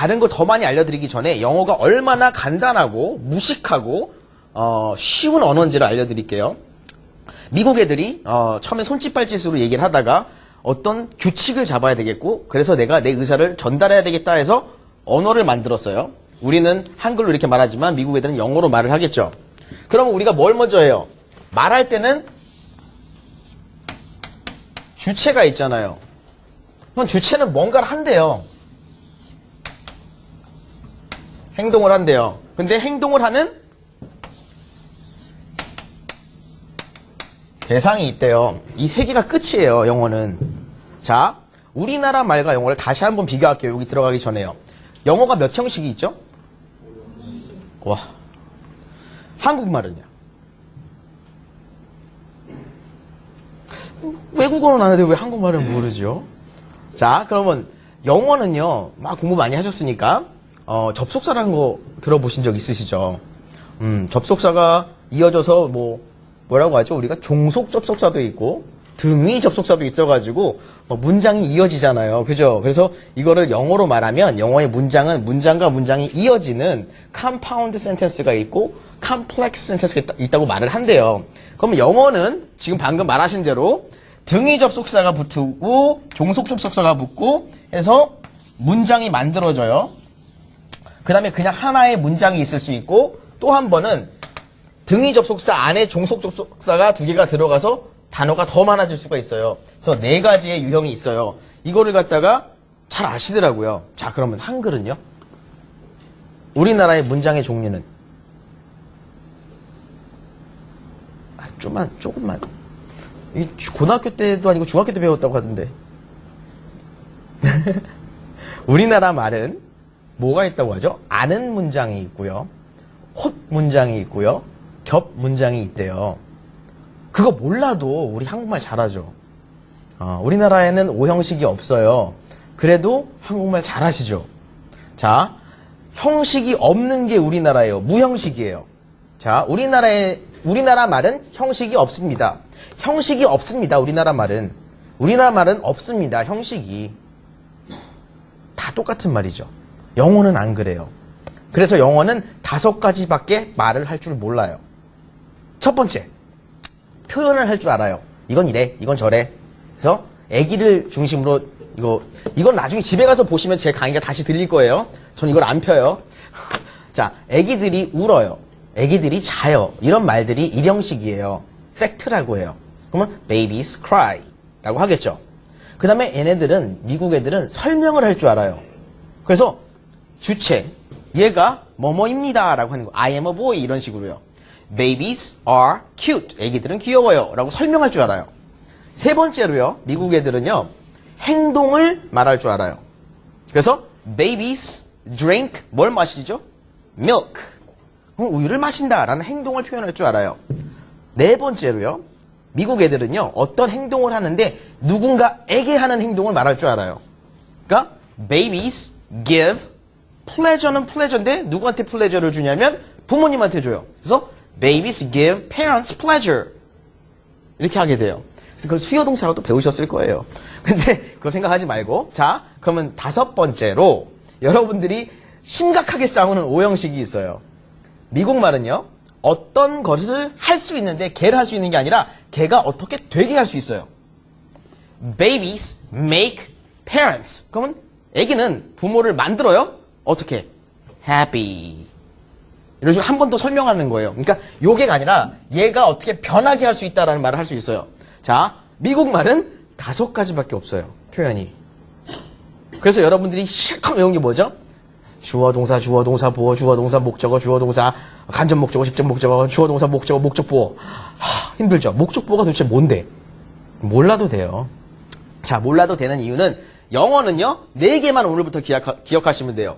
다른 거더 많이 알려드리기 전에 영어가 얼마나 간단하고 무식하고 어, 쉬운 언어인지를 알려드릴게요. 미국 애들이 어, 처음에 손짓발짓으로 얘기를 하다가 어떤 규칙을 잡아야 되겠고 그래서 내가 내 의사를 전달해야 되겠다 해서 언어를 만들었어요. 우리는 한글로 이렇게 말하지만 미국 애들은 영어로 말을 하겠죠. 그러면 우리가 뭘 먼저 해요? 말할 때는 주체가 있잖아요. 그럼 주체는 뭔가를 한대요. 행동을 한대요. 근데 행동을 하는 대상이 있대요. 이 세 개가 끝이에요, 영어는. 자, 우리나라 말과 영어를 다시 한번 비교할게요. 여기 들어가기 전에요. 영어가 몇 형식이 있죠? 와. 한국말은요? 외국어는 아는데 왜 한국말은 모르죠? 자, 그러면 영어는요, 막 공부 많이 하셨으니까, 어, 접속사라는 거 들어보신 적 있으시죠? 음, 접속사가 이어져서 뭐, 뭐라고 하죠? 우리가 종속 접속사도 있고, 등위 접속사도 있어가지고, 뭐 문장이 이어지잖아요. 그죠? 그래서 이거를 영어로 말하면, 영어의 문장은 문장과 문장이 이어지는 compound sentence가 있고, complex sentence가 있다, 고 말을 한대요. 그럼 영어는 지금 방금 말하신 대로, 등위 접속사가 붙고, 종속 접속사가 붙고, 해서 문장이 만들어져요. 그 다음에 그냥 하나의 문장이 있을 수 있고 또 한 번은 등위 접속사 안에 종속 접속사가 두 개가 들어가서 단어가 더 많아질 수가 있어요. 그래서 네 가지의 유형이 있어요. 이거를 갖다가 잘 아시더라고요. 자, 그러면 한글은요? 우리나라의 문장의 종류는? 아, 좀만, 조금만. 이 고등학교 때도 아니고 중학교 때 배웠다고 하던데. 우리나라 말은 뭐가 있다고 하죠? 아는 문장이 있고요. 헛 문장이 있고요. 겹 문장이 있대요. 그거 몰라도 우리 한국말 잘하죠. 어, 우리나라에는 오형식이 없어요. 그래도 한국말 잘하시죠. 자, 형식이 없는 게 우리나라예요. 무형식이에요. 자, 우리나라의 우리나라 말은 형식이 없습니다. 형식이 없습니다. 우리나라 말은 우리나라 말은 없습니다. 형식이 다 똑같은 말이죠. 영어는 안 그래요. 그래서 영어는 다섯 가지밖에 말을 할 줄 몰라요. 첫 번째, 표현을 할 줄 알아요. 이건 이래, 이건 저래. 그래서 아기를 중심으로 이거 이건 나중에 집에 가서 보시면 제 강의가 다시 들릴 거예요. 전 이걸 안 펴요. 자, 아기들이 울어요. 아기들이 자요. 이런 말들이 일형식이에요. 팩트라고 해요. 그러면 babies cry라고 하겠죠. 그 다음에 얘네들은 미국 애들은 설명을 할 줄 알아요. 그래서 주체 얘가 뭐뭐입니다 라고 하는 거 I am a boy 이런 식으로요. Babies are cute. 애기들은 귀여워요 라고 설명할 줄 알아요. 세 번째로요 미국 애들은요 행동을 말할 줄 알아요. 그래서 babies drink 뭘 마시죠? milk. 우유를 마신다 라는 행동을 표현할 줄 알아요. 네 번째로요 미국 애들은요 어떤 행동을 하는데 누군가에게 하는 행동을 말할 줄 알아요. 그러니까 babies give pleasure는 pleasure인데 누구한테 pleasure를 주냐면 부모님한테 줘요. 그래서 babies give parents pleasure 이렇게 하게 돼요. 그래서 그걸 수요 동사로 또 배우셨을 거예요. 근데 그거 생각하지 말고 자 그러면 다섯 번째로 여러분들이 심각하게 싸우는 오형식이 있어요. 미국 말은요 어떤 것을 할 수 있는데 걔를 할 수 있는 게 아니라 걔가 어떻게 되게 할 수 있어요. babies make parents. 그러면 아기는 부모를 만들어요. 어떻게? happy. 이런 식으로 한 번 더 설명하는 거예요. 그러니까 요게가 아니라 얘가 어떻게 변하게 할 수 있다라는 말을 할 수 있어요. 자, 미국 말은 다섯 가지밖에 없어요. 표현이. 그래서 여러분들이 실컷 외운 게 뭐죠? 주어 동사 주어 동사 보어 주어 동사 목적어 주어 동사 간접 목적어 직접 목적어 주어 동사 목적어 목적 보어 하, 힘들죠. 목적 보어가 도대체 뭔데? 몰라도 돼요. 자, 몰라도 되는 이유는 영어는요, 네 개만 오늘부터 기억하, 기억하시면 돼요.